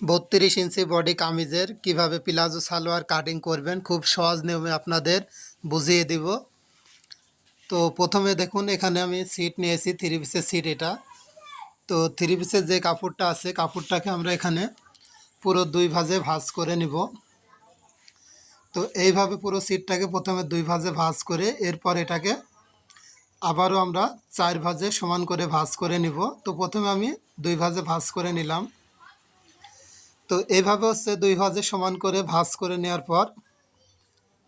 বত্রিশ ইঞ্চি বডি কামিজের কীভাবে প্লাজো সালোয়ার কাটিং করবেন, খুব সহজ নিয়মে আপনাদের বুঝিয়ে দিব। তো প্রথমে দেখুন, এখানে আমি সিট নিয়েছি থ্রি পিসের সিট এটা। তো থ্রি পিসের যে কাপড়টা আছে, কাপড়টাকে আমরা এখানে পুরো দুই ভাজে ভাঁজ করে নিব। তো এইভাবে পুরো সিটটাকে প্রথমে দুই ভাজে ভাঁজ করে, এরপর এটাকে আবারও আমরা চার ভাজে সমান করে ভাঁজ করে নিব। তো প্রথমে আমি দুই ভাজে ভাঁজ করে নিলাম। তো এইভাবে হচ্ছে দুই ভাজে সমান করে ভাঁজ করে নেওয়ার পর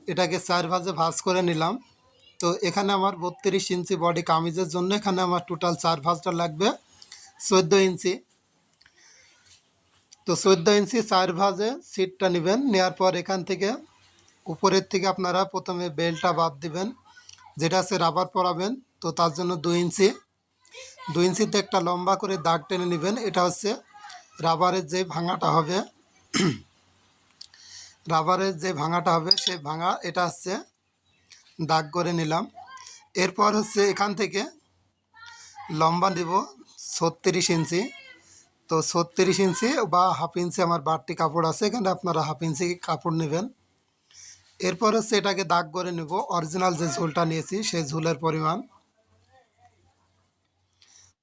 এটাকে চার ভাজে ভাঁজ করে নিলাম। তো এখানে আমার বত্রিশ ইঞ্চি বডি কামিজের জন্য এখানে আমার টোটাল চার ভাজটা লাগবে চোদ্দ ইঞ্চি। তো চোদ্দ ইঞ্চি চার ভাজে সিটটা নেবেন নেওয়ার পর এখান থেকে উপরের থেকে আপনারা প্রথমে বেল্টটা বাদ দিবেন, যেটা আছে রাবার পরাবেন, তো তার জন্য দুই ইঞ্চি। দুই ইঞ্চিতে একটা লম্বা করে দাগ টেনে নেবেন, এটা হচ্ছে রাবারের যে ভাঙাটা হবে, রাবারের যে ভাঙাটা হবে সেই ভাঙা, এটা হচ্ছে দাগ করে নিলাম। এরপর হচ্ছে এখান থেকে লম্বা নেব ছত্রিশ ইঞ্চি। তো ছত্রিশ ইঞ্চি বা হাফ ইঞ্চি আমার বাড়তি কাপড় আছে, এখানে আপনারা হাফ ইঞ্চি কাপড় নেবেন। এরপর হচ্ছে এটাকে দাগ করে নেব। অরিজিনাল যে ঝোলটা নিয়েছি, সেই ঝোলের পরিমাণ।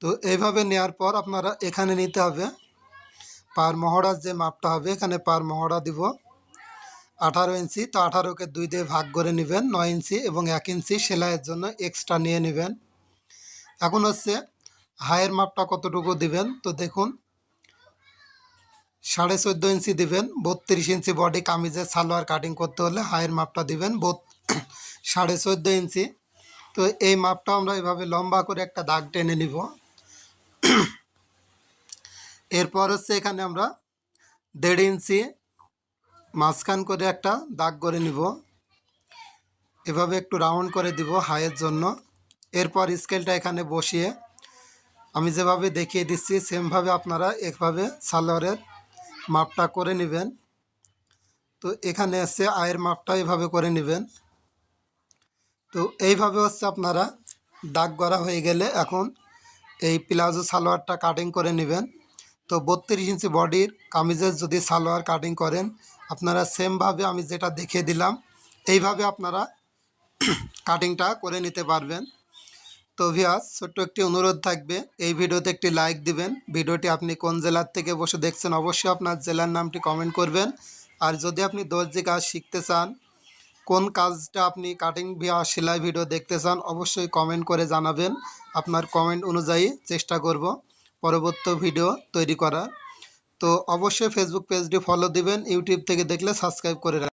তো এইভাবে নেওয়ার পর আপনারা এখানে নিতে হবে পার মহড়ার যে মাপটা হবে, এখানে পার মহড়া দিব আঠারো ইঞ্চি। তো আঠারোকে দুই দিয়ে ভাগ করে নেবেন, নয় ইঞ্চি এবং এক ইঞ্চি সেলাইয়ের জন্য এক্সট্রা নিয়ে নেবেন। এখন হচ্ছে হায়ের মাপটা কতটুকু দিবেন? তো দেখুন, সাড়ে চোদ্দ ইঞ্চি দিবেন, বত্রিশ ইঞ্চি বডি কামিজের সালোয়ার কাটিং করতে হলে হায়ের মাপটা দিবেন, বত সাড়ে চোদ্দ ইঞ্চি। তো এই মাপটা আমরা এভাবে লম্বা করে একটা দাগ টেনে নিব। এরপর হচ্ছে এখানে আমরা দেড় ইঞ্চি মাঝখান করে একটা দাগ করে নিব। এভাবে একটু রাউন্ড করে দিব হাইয়ের জন্য। এরপর স্কেলটা এখানে বসিয়ে আমি যেভাবে দেখিয়ে দিচ্ছি, সেমভাবে আপনারা এভাবে সালোয়ারের মাপটা করে নেবেন। তো এখানে এসে আয়ের মাপটা এভাবে করে নেবেন। তো এইভাবে হচ্ছে আপনারা দাগ করা হয়ে গেলে এখন এই প্লাজো সালোয়ারটা কাটিং করে নেবেন। তো বত্রিশ ইঞ্চি বডির কামিজের যদি সালোয়ার কাটিং করেন, আপনারা সেমভাবে আমি যেটা দেখিয়ে দিলাম, এইভাবে আপনারা কাটিংটা করে নিতে পারবেন। তো ভিয়াস ছোট্ট একটি অনুরোধ থাকবে, এই ভিডিওতে একটি লাইক দিবেন। ভিডিওটি আপনি কোন জেলার থেকে বসে দেখছেন অবশ্যই আপনার জেলার নামটি কমেন্ট করবেন। আর যদি আপনি দর্জি কাজ শিখতে চান, কোন কাজটা আপনি কাটিং ভিয়া সেলাই ভিডিও দেখতে চান, অবশ্যই কমেন্ট করে জানাবেন। আপনার কমেন্ট অনুযায়ী চেষ্টা করব। পরবর্তী ভিডিও তৈরি করা। তো অবশ্যই ফেসবুক পেজটি ফলো দিবেন ইউটিউব থেকে দেখলে সাবস্ক্রাইব করে